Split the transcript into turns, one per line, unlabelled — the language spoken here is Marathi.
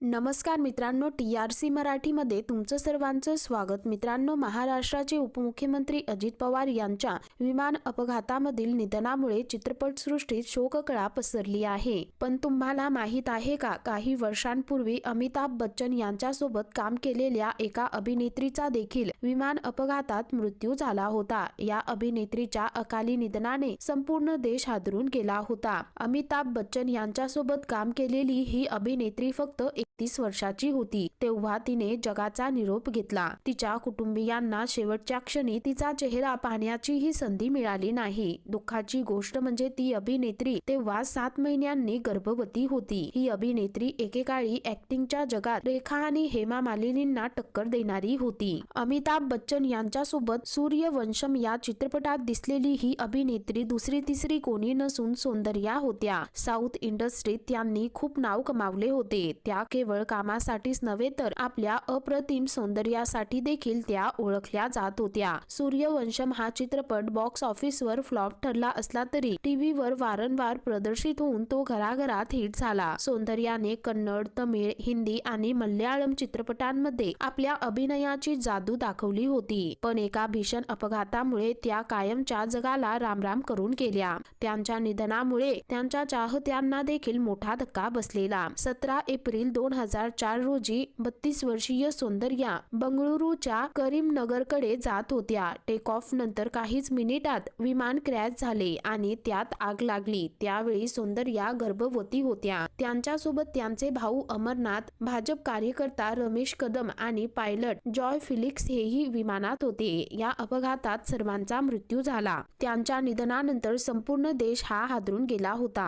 नमस्कार मित्रांनो टी आर सी मराठीमध्ये तुमचं सर्वांचं स्वागत. मित्रांनो महाराष्ट्राचे उपमुख्यमंत्री अजित पवार यांच्या विमान अपघातामधील निधनामुळे चित्रपटसृष्टीत शोककळा पसरली आहे. पण तुम्हाला माहीत आहे का काही वर्षांपूर्वी अमिताभ बच्चन यांच्यासोबत काम केलेल्या एका अभिनेत्रीचा देखील विमान अपघातात मृत्यू झाला होता. या अभिनेत्रीच्या अकाली निधनाने संपूर्ण देश हादरून गेला होता. अमिताभ बच्चन यांच्यासोबत काम केलेली ही अभिनेत्री फक्त एकतीस वर्षाची होती. तेव्हा तिने जगाचा निरोप घेतला. तिच्या कुटुंबियांना शेवटच्या क्षणी तिचा चेहरा पाहण्याची ही संधी मिळाली नाही. दुःखाची गोष्ट म्हणजे ती अभिनेत्री तेव्हा सात महिन्यांनी गर्भवती होती. ही अभिनेत्री एकेकाळी ऍक्टिंगच्या जगात रेखा आणि हेमा मालिनींना टक्कर देणारी होती. अमिताभ बच्चन यांच्यासोबत सूर्यवंशम या चित्रपटात दिसलेली ही अभिनेत्री दुसरी तिसरी कोणी नसून सौंदर्या होत्या. साऊथ इंडस्ट्रीत त्यांनी खूप नाव कमावले होते. त्या केवळ कामासाठीच नव्हे तर आपल्या अप्रतिम सौंदर्यासाठी देखील त्या ओळखल्या जात होत्या. सूर्यवंशम हा चित्रपट बॉक्स ऑफिसवर फ्लॉप ठरला असला तरी टीव्हीवर वारंवार प्रदर्शित होऊन तो घराघरात हिट झाला. सौंदर्याने कन्नड तमिळ हिंदी आणि मल्याळम चित्रपटांमध्ये आपल्या अभिनयाची जादू दाखवली होती. पण एका भीषण अपघातामुळे त्या कायमच्या जगाला रामराम करून गेल्या. त्यांच्या निधनामुळे त्यांच्या चाहत्यांना देखील मोठा धक्का बसलेला. सतरा एप्रिल दोन हजार चार रोजी बत्तीस वर्षीय सौंदर्या बंगळुरूच्या करीमनगरकडे जात होत्या. टेक ऑफ नंतर काहीच मिनिटात विमान क्रॅश झाले आणि त्यात आग लागली. त्यावेळी सौंदर्या गर्भवती होत्या. त्यांच्यासोबत त्यांचे भाऊ अमरनाथ भाजप कार्यकर्ता रमेश कदम आणि पायलट जॉय फिलिक्स हेही विमानात होते. या अपघातात सर्वांचा मृत्यू झाला. त्यांच्या निधनानंतर संपूर्ण देश हा हादरून गेला होता.